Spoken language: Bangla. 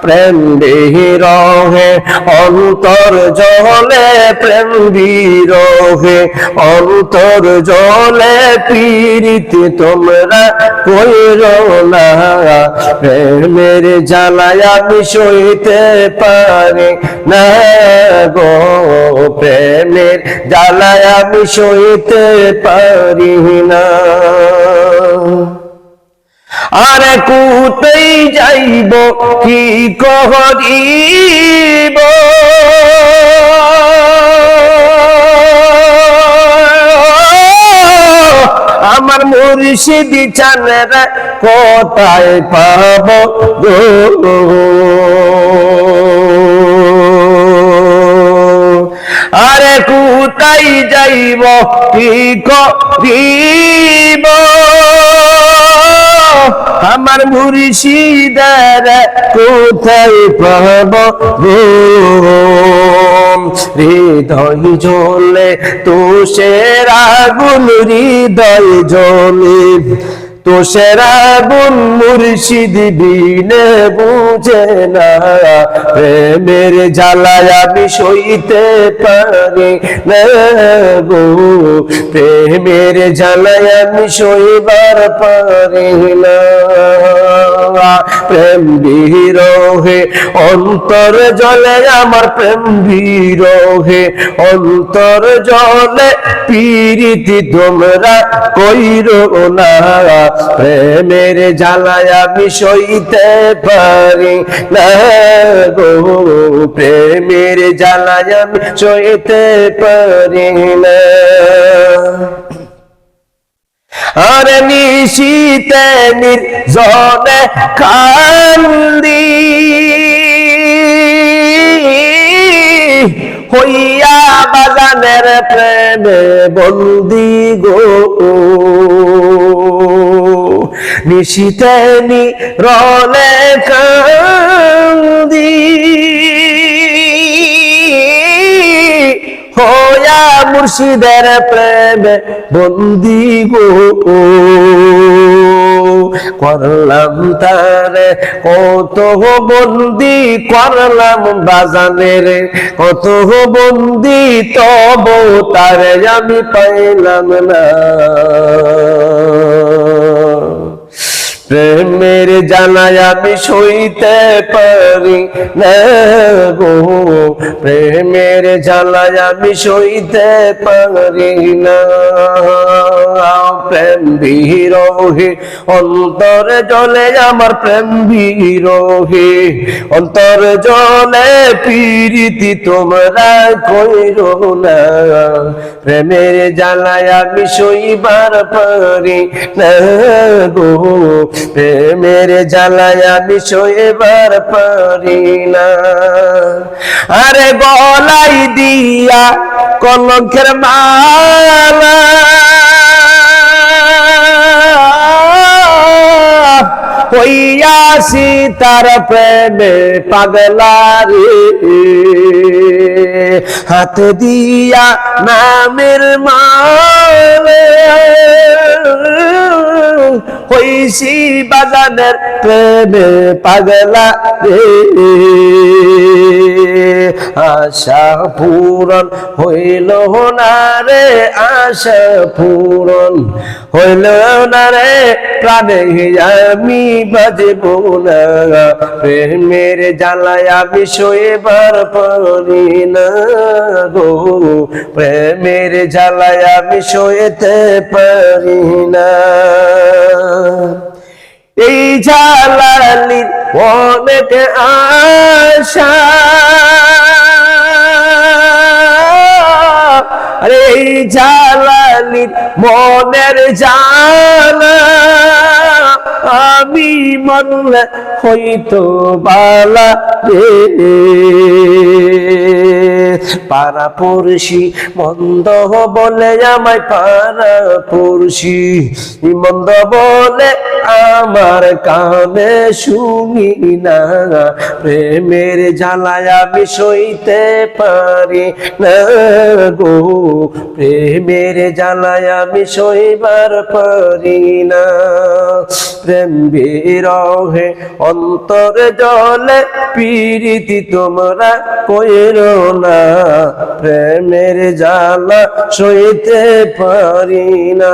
প্রেম বিরহে অন্তর জলে প্রেম বিরহে। অন্তর জলে পীড়িত তোমরা কইর না। প্রেমের জ্বালায় আমি পারি না গো। প্রেমের জ্বালায় আমি পারি না। আরে কুতেই যাইব, কি করিব? আমার মুর্শিদি চানেরা কোথায় পাব গো? আরে কুতাই যাইব, কি করিব? আমার মুর্শিদার কোথায় পাব হৃদয় জ্বলে সেরা আগুন হৃদয় জ্বলে তুষের আগুন মুর্শিদ বিনে বুঝে না। প্রেমের জ্বালায় সইতে পারি না প্রেমের জ্বালায় আমি সইবার পারি না। প্রেম বিরহে অন্তর জলে আমার প্রেম বিরহে, অন্তর জলে পীরিতি তোমরা কইর না। প্রেমের জ্বালায় আমি সইতে পারি না গো। প্রেমের জ্বালায় আমি সইতে পারি না। আরে নিশীতে নির্জনে কান্দি। হইয়া বাগানের প্রেমে বন্দি গো। নিশীতে নিরলে কান্দি। মুর্শিদের প্রেমে বন্দি গো। করলাম তারে, কত বন্দি, করলাম বাজানের, কত বন্দি, তব তারে আমি পাইলাম না। প্রেমের জানায় আমি সইতে পারি না গো। প্রেমের জানায় আমি সইতে পারি না। প্রেম বিরোহী, অন্তর জলে আমার প্রেম বিরোহী। অন্তর জলে পীড়িতি তোমরা কইর না। প্রেমের জানায় আমি সইবার পারি না গো। প্রেমের জ্বালায় আমি সইবার পারি না আরে গলাই দিয়া কলঙ্কের মালা। হইয়াছি তার প্রেমে পাগলারে। হাত দিয়া নামের মালে হইছি বাগানের প্রেমে পাগলা রে। আশা পূরণ হইল না রে, আশা পূরণ হইল না রে। প্রাণে আমি বাজব না, প্রেমের জ্বালায় আমি শোয়েবার পারি না। গো প্রেমের জ্বালায় আমি শোয়েতে পারি না। এই জ্বালালির অনেক আশা। আরে এই জ্বালালির মনের জানা আমি মরলে হইতো বালা রে। পাড়া পড়শি মন্দ বলে আমায় পাড়া পড়শি মন্দ বলে আমার কানে শুনি না। প্রেমের জ্বালায় আমি সইতে পারি না গো। প্রেমের জ্বালায় আমি সইবার পারি না। প্রেম বিরহে অন্তরে জলে পিরিতি তোমরা কইর না। প্রেমের জ্বালা সইতে পারি না।